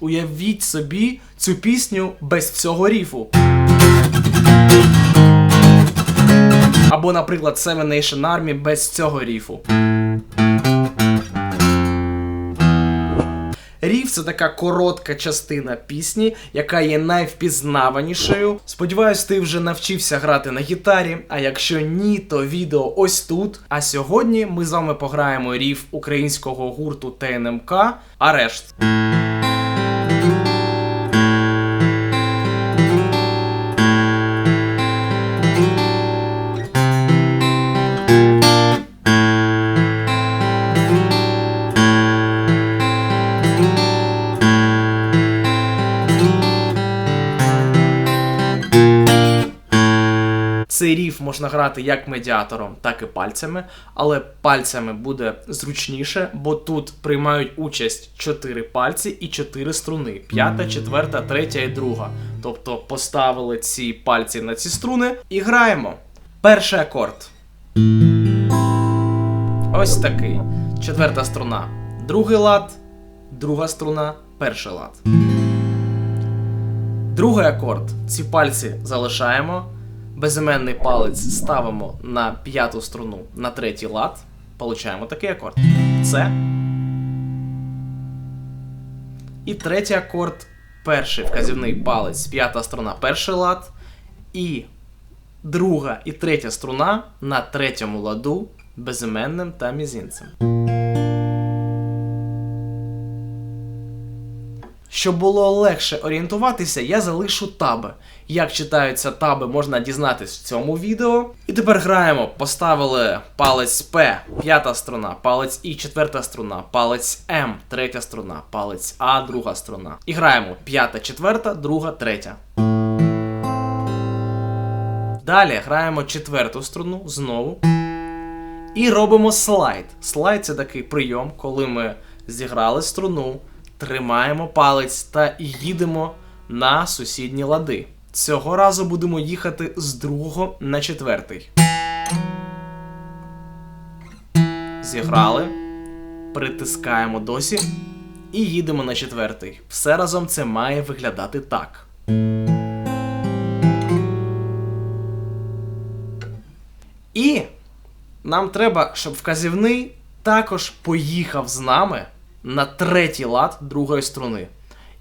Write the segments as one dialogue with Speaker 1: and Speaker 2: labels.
Speaker 1: Уявіть собі цю пісню без цього ріфу. Або, наприклад, Seven Nation Army без цього ріфу. Ріф це така коротка частина пісні, яка є найвпізнаванішою. Сподіваюсь, ти вже навчився грати на гітарі. А якщо ні, то відео ось тут. А сьогодні ми з вами пограємо ріф українського гурту ТНМК Арешт. Цей ріф можна грати як медіатором, так і пальцями, але пальцями буде зручніше, бо тут приймають участь 4 пальці і 4 струни: п'ята, четверта, третя і друга. Тобто поставили ці пальці на ці струни і граємо. Перший акорд. Ось такий. Четверта струна. Другий лад, друга струна, перший лад. Другий акорд. Ці пальці залишаємо. Безіменний палець ставимо на п'яту струну на третій лад. Получаємо такий акорд. Це. І третій акорд. Перший вказівний палець, п'ята струна, перший лад. І друга і третя струна на третьому ладу безіменним та мізинцем. Щоб було легше орієнтуватися, я залишу таби. Як читаються таби, можна дізнатись в цьому відео. І тепер граємо. Поставили палець П, п'ята струна, палець І, четверта струна, палець М, третя струна, палець А, друга струна. І граємо п'ята, четверта, друга, третя. Далі граємо четверту струну знову. І робимо слайд. Слайд це такий прийом, коли ми зіграли струну, тримаємо палець та їдемо на сусідні лади. Цього разу будемо їхати з другого на четвертий. Зіграли, притискаємо досі і їдемо на четвертий. Все разом це має виглядати так. І нам треба, щоб вказівний також поїхав з нами на третій лад другої струни.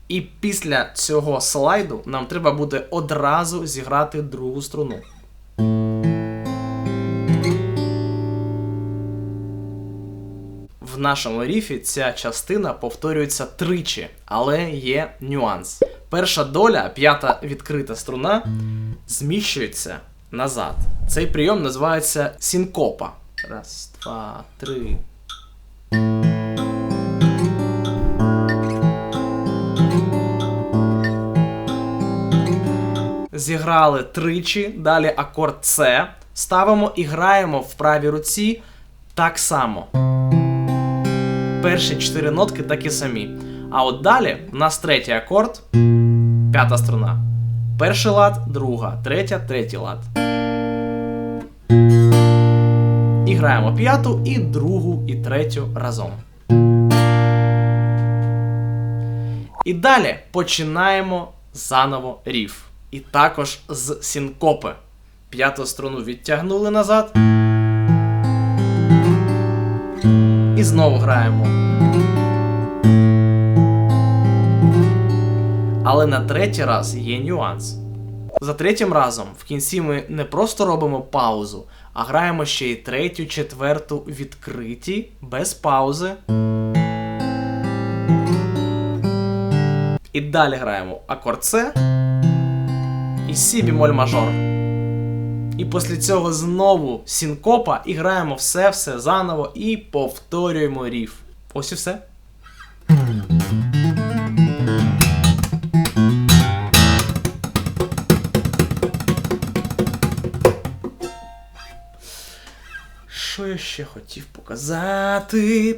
Speaker 1: І після цього слайду нам треба буде одразу зіграти другу струну. В нашому ріфі ця частина повторюється тричі, але є нюанс. Перша доля, п'ята відкрита струна, зміщується назад. Цей прийом називається синкопа. Раз, два, три. Зіграли тричі, далі акорд С. Ставимо і граємо в правій руці так само. Перші чотири нотки такі самі. А от далі у нас третій акорд, п'ята струна. Перший лад, друга, третя, третій лад. І граємо п'яту, і другу, і третю разом. І далі починаємо заново ріф. І також з синкопи. П'яту струну відтягнули назад. І знову граємо. Але на третій раз є нюанс. За третім разом в кінці ми не просто робимо паузу, а граємо ще й третю, четверту відкриті без паузи. І далі граємо акорд С і Сі бімоль мажор. І після цього знову синкопа і граємо все-все заново і повторюємо ріф. Ось і все. Що я ще хотів показати?